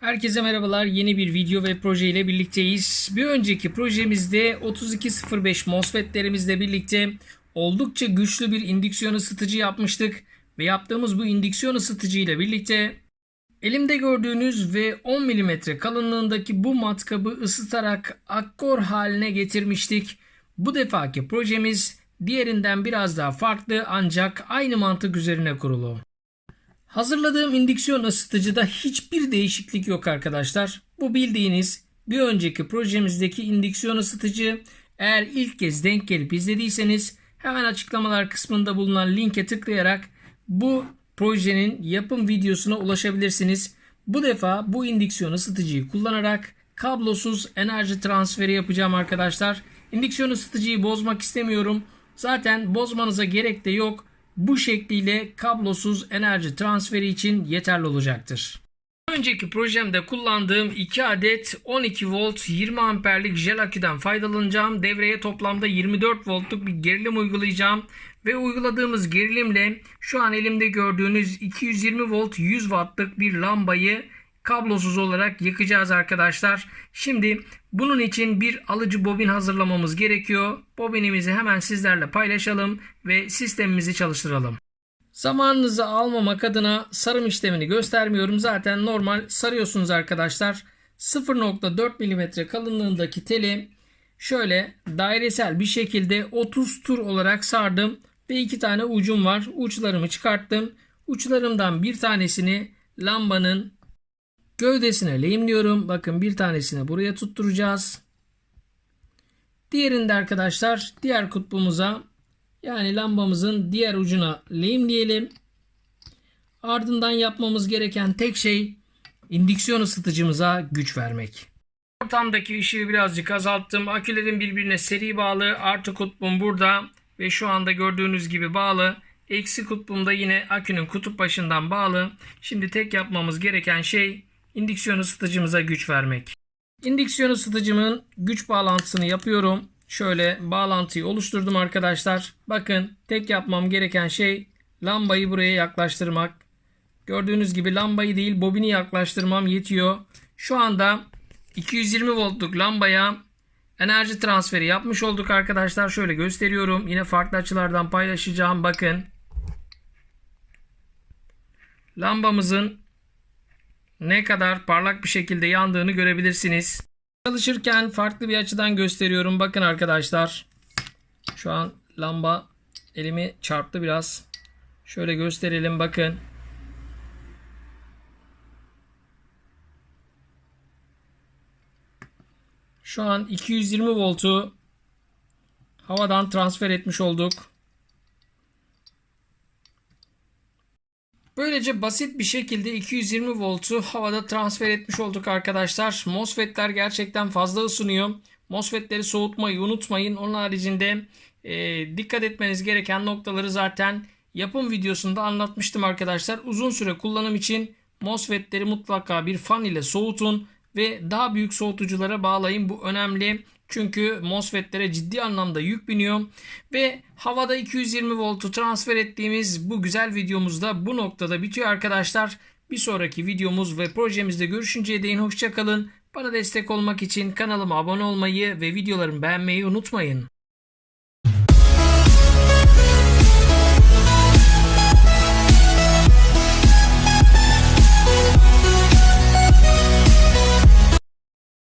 Herkese merhabalar. Yeni bir video ve proje ile birlikteyiz. Bir önceki projemizde 3205 MOSFET'lerimizle birlikte oldukça güçlü bir indüksiyon ısıtıcı yapmıştık ve yaptığımız bu indüksiyon ısıtıcı ile birlikte elimde gördüğünüz ve 10 mm kalınlığındaki bu matkabı ısıtarak akkor haline getirmiştik. Bu defaki projemiz diğerinden biraz daha farklı ancak aynı mantık üzerine kurulu. Hazırladığım indüksiyon ısıtıcıda hiçbir değişiklik yok arkadaşlar. Bu bildiğiniz bir önceki projemizdeki indüksiyon ısıtıcı. Eğer ilk kez denk gelip izlediyseniz hemen açıklamalar kısmında bulunan linke tıklayarak bu projenin yapım videosuna ulaşabilirsiniz. Bu defa bu indüksiyon ısıtıcıyı kullanarak kablosuz enerji transferi yapacağım arkadaşlar. İndüksiyon ısıtıcıyı bozmak istemiyorum. Zaten bozmanıza gerek de yok bu şekliyle kablosuz enerji transferi için yeterli olacaktır. Önceki projemde kullandığım 2 adet 12 volt 20 amperlik jel aküden faydalanacağım. Devreye toplamda 24 voltluk bir gerilim uygulayacağım. Ve uyguladığımız gerilimle şu an elimde gördüğünüz 220 volt 100 wattlık bir lambayı kablosuz olarak yakacağız arkadaşlar. Şimdi bunun için bir alıcı bobin hazırlamamız gerekiyor. Bobinimizi hemen sizlerle paylaşalım ve sistemimizi çalıştıralım. Zamanınızı almamak adına sarım işlemini göstermiyorum. Zaten normal sarıyorsunuz arkadaşlar. 0.4 mm kalınlığındaki teli şöyle dairesel bir şekilde 30 tur olarak sardım ve iki tane ucum var. Uçlarımı çıkarttım. Uçlarımdan bir tanesini lambanın gövdesine lehimliyorum. Bakın bir tanesini buraya tutturacağız. Diğerinde arkadaşlar diğer kutbumuza yani lambamızın diğer ucuna lehimleyelim. Ardından yapmamız gereken tek şey indüksiyon ısıtıcımıza güç vermek. Ortamdaki ışığı birazcık azalttım. Akülerin birbirine seri bağlı. Artı kutbum burada ve şu anda gördüğünüz gibi bağlı. Eksi kutbum da yine akünün kutup başından bağlı. Şimdi tek yapmamız gereken şey indüksiyon ısıtıcımıza güç vermek. İndüksiyon ısıtıcımın güç bağlantısını yapıyorum. Şöyle bağlantıyı oluşturdum arkadaşlar. Bakın tek yapmam gereken şey lambayı buraya yaklaştırmak. Gördüğünüz gibi lambayı değil bobini yaklaştırmam yetiyor. Şu anda 220 voltluk lambaya enerji transferi yapmış olduk arkadaşlar. Şöyle gösteriyorum. Yine farklı açılardan paylaşacağım. Bakın. Lambamızın ne kadar parlak bir şekilde yandığını görebilirsiniz. Çalışırken farklı bir açıdan gösteriyorum. Bakın arkadaşlar. Şu an lamba elimi çarptı biraz. Şöyle gösterelim bakın. Şu an 220 voltu havadan transfer etmiş olduk. Böylece basit bir şekilde 220 voltu havada transfer etmiş olduk arkadaşlar. MOSFET'ler gerçekten fazla ısınıyor. MOSFET'leri soğutmayı unutmayın. Onun haricinde e, dikkat etmeniz gereken noktaları zaten yapım videosunda anlatmıştım arkadaşlar. Uzun süre kullanım için MOSFET'leri mutlaka bir fan ile soğutun ve daha büyük soğutuculara bağlayın. Bu önemli. Çünkü MOSFET'lere ciddi anlamda yük biniyor. Ve havada 220 voltu transfer ettiğimiz bu güzel videomuzda bu noktada bitiyor arkadaşlar. Bir sonraki videomuz ve projemizde görüşünceye değin hoşçakalın. Bana destek olmak için kanalıma abone olmayı ve videolarımı beğenmeyi unutmayın.